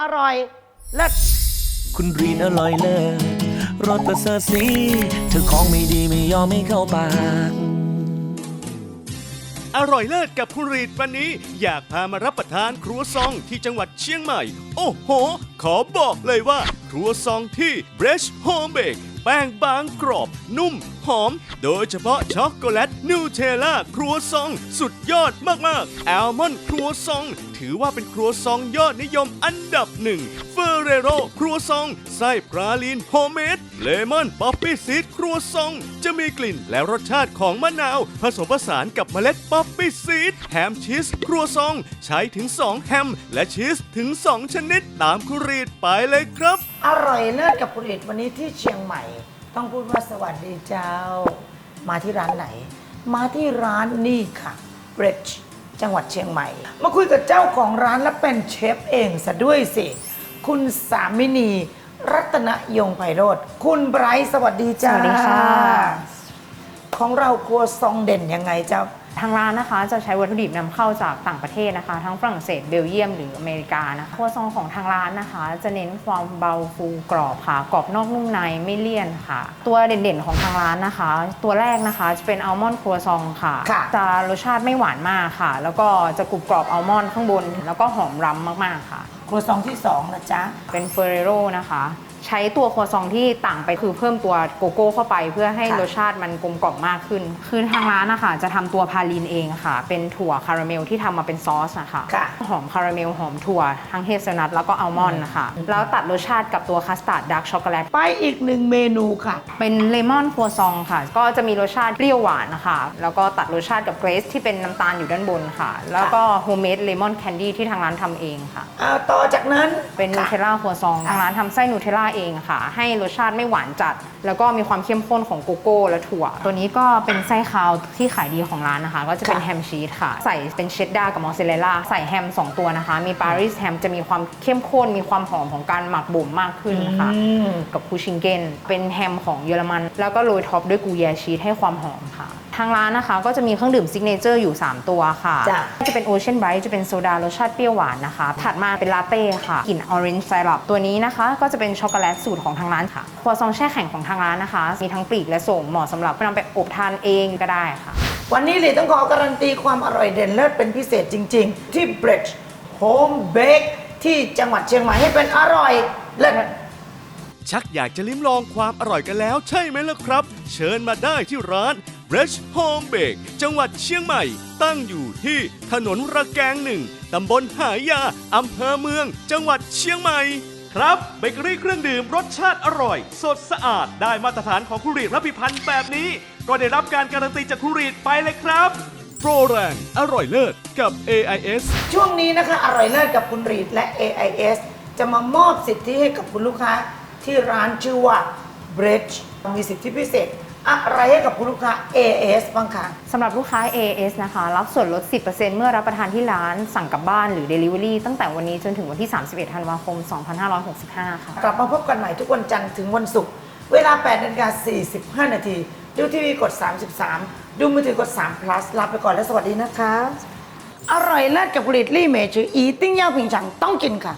อร่อยเลิศคุณรีนอร่อยเลิศรสประเสริฐสีเธอของไม่ดีไม่ยอมไม่เข้าปาก อร่อยเลิศกับคุณรีดวันนี้ อยากพามารับประทานครัวซองที่จังหวัดเชียงใหม่ โอ้โห ขอบอกเลยว่า ครัวซองที่ Fresh Home Bake แป้งบางกรอบ นุ่ม หอม โดยเฉพาะช็อกโกแลตนูเทลล่าครัวซอง สุดยอดมากๆแอลมอนด์ครัวซอง ถือว่าเป็นครัวซองยอดนิยมอันดับหนึ่งเฟอร์เรโรครัวซอง ไส้ปลาลีนโฮเมด เลมอนป๊อปปี้ซีดครัวซอง จะมีกลิ่นและรสชาติของมะนาว ผสมผสานกับเมล็ดป๊อปปี้ซีดแฮมชีสครัวซอง ใช้ถึง 2 แฮม และชีสถึง 2 ชนิดตามคุรีดไปเลยครับ อร่อยเลิศกับคุณเอกวันนี้ที่เชียงใหม่ ต้องพูดว่าสวัสดีเจ้า มาที่ร้านไหน มาที่ร้านนี่ค่ะ Bridge จังหวัดเชียงใหม่ มาคุยกับเจ้าของร้านและเป็นเชฟเองซะด้วยสิ คุณสามินี รัตนยงไพโรธคุณไบรท์สวัสดีจ้าสวัสดีค่ะ ของเราครัวซองเด่นยังไงเจ้าทางร้านนะคะจะใช้วัตถุดิบนำเข้าจากต่างประเทศนะคะ ทั้งฝรั่งเศสเบลเยียมหรืออเมริกานะคะครัวซองของทางร้านนะคะ จะเน้นความเบาฟูกรอบค่ะกรอบนอกนุ่มในไม่เลี่ยนค่ะ ตัวเด่นๆของทางร้านนะคะ ตัวแรกนะคะจะเป็นอัลมอนด์ครัวซองค่ะค่ะจะรสชาติไม่หวานมากค่ะ แล้วก็จะกรุบกรอบอัลมอนด์ข้างบน แล้วก็หอมรำมากๆค่ะ ครัวซองที่สองนะจ๊ะเป็นเฟอร์เรโรนะคะ ใช้ตัวครัวซองที่ต่างไปคือเพิ่มตัวโกโก้เข้าไป เพื่อให้ค่ะรสชาติมันกลมกล่อมมากขึ้น คือทางร้านนะคะจะทำตัวพาลีนเองค่ะ เป็นถั่วคาราเมลที่ทำมาเป็นซอสนะคะค่ะหอมคาราเมลหอมถั่วทั้งเฮเซลนัทแล้วก็อัลมอนด์นะคะแล้วตัดรสชาติกับตัวคัสตาร์ดดาร์กช็อกโกแลตไปอีกหนึ่งเมนูค่ะ เป็นเลมอนครัวซองค่ะ ก็จะมีรสชาติเปรี้ยวหวานนะคะแล้วก็ตัดรสชาติกับเกรซที่เป็นน้ำตาลอยู่ด้านบนค่ะ แล้วก็โฮมเมดเลมอนแคนดี้ที่ทางร้านทำเองค่ะเอาต่อจากนั้นเป็นนูเทลล่าครัวซองทางร้านทำไส้นูเทลล่าเองค่ะ ให้รสชาติไม่หวานจัด แล้วก็มีความเข้มข้นของโกโก้ และถั่ว ตัวนี้ก็เป็นไส้คาวที่ขายดีของร้านนะคะ ก็จะเป็นค่ะแฮมชีสค่ะ ใส่เป็นเชดดาร์กับมอสซาเรลล่าใส่แฮม 2 ตัวนะคะ มีปารีสแฮมจะมีความเข้มข้น มีความหอมของการหมักบ่มมากขึ้นนะคะอืมกับคูชิงเกนเป็นแฮมของเยอรมัน แล้วก็โรยท็อปด้วยกูแยชีสให้ความหอมค่ะทางร้านนะคะก็จะมีเครื่องดื่มซิกเนเจอร์อยู่ 3 ตัวค่ะ จ้ะ จะเป็นโอเชียนไบรท์จะเป็นโซดารสชาติเปรี้ยวหวานนะคะ ถัดมาเป็นลาเต้ค่ะกลิ่นออเรนจ์ไซรัปตัวนี้นะคะ ก็จะเป็นช็อกโกแลตสูตรของทางร้านค่ะครัวซองแช่แข็งของทางร้านนะคะ มีทั้งปลีกและส่งเหมาะสำหรับนำไปอบทานเองก็ได้ค่ะ วันนี้เลยต้องขอการันตีความอร่อยเด่นเลิศเป็นพิเศษจริง ๆ ที่ Bridge Home Bake ที่จังหวัดเชียงใหม่ให้เป็นอร่อยเลิศ ชักอยากจะลิ้มลองความอร่อยกันแล้วใช่ไหมล่ะครับ เชิญมาได้ที่ร้าน Fresh Home Bake จังหวัดเชียงใหม่ ตั้งอยู่ที่ถนนระแกงหนึ่งตำบลหายาอำเภอเมือง จังหวัดเชียงใหม่ ครับเบเกอรี่เครื่องดื่มรสชาติอร่อย สดสะอาดได้มาตรฐานของคุรีดรับพิพันธ์แบบนี้ ก็ได้รับการการันตีจากคุรีดไปเลยครับ โปรแรงอร่อยเลิศกับ AIS ช่วงนี้นะคะ อร่อยเลิศกับคุณรีดและ AIS จะมามอบสิทธิให้กับคุณลูกค้าที่ร้านชื่อว่า Bridge มีสิทธิพิเศษ อะไรให้กับคุณลูกค้า AIS บ้างคะ สำหรับลูกค้า AS นะคะ รับส่วนลด 10%เมื่อรับประทานที่ร้านสั่งกลับบ้านหรือ Delivery ตั้งแต่วันนี้จนถึงวันที่ 31 ธันวาคม 2565 ค่ะ กลับมาพบกันใหม่ทุกวันจันทร์ถึงวันศุกร์เวลา8นาฬิกา45 นาที ดูทีวีกด 33 ดูมือถือกด 3 plus ลาไปก่อนและสวัสดีนะคะ อร่อยเลิศกับผลิตลี่เมจืออีติ้งย่าผิงฉังต้องกินค่ะ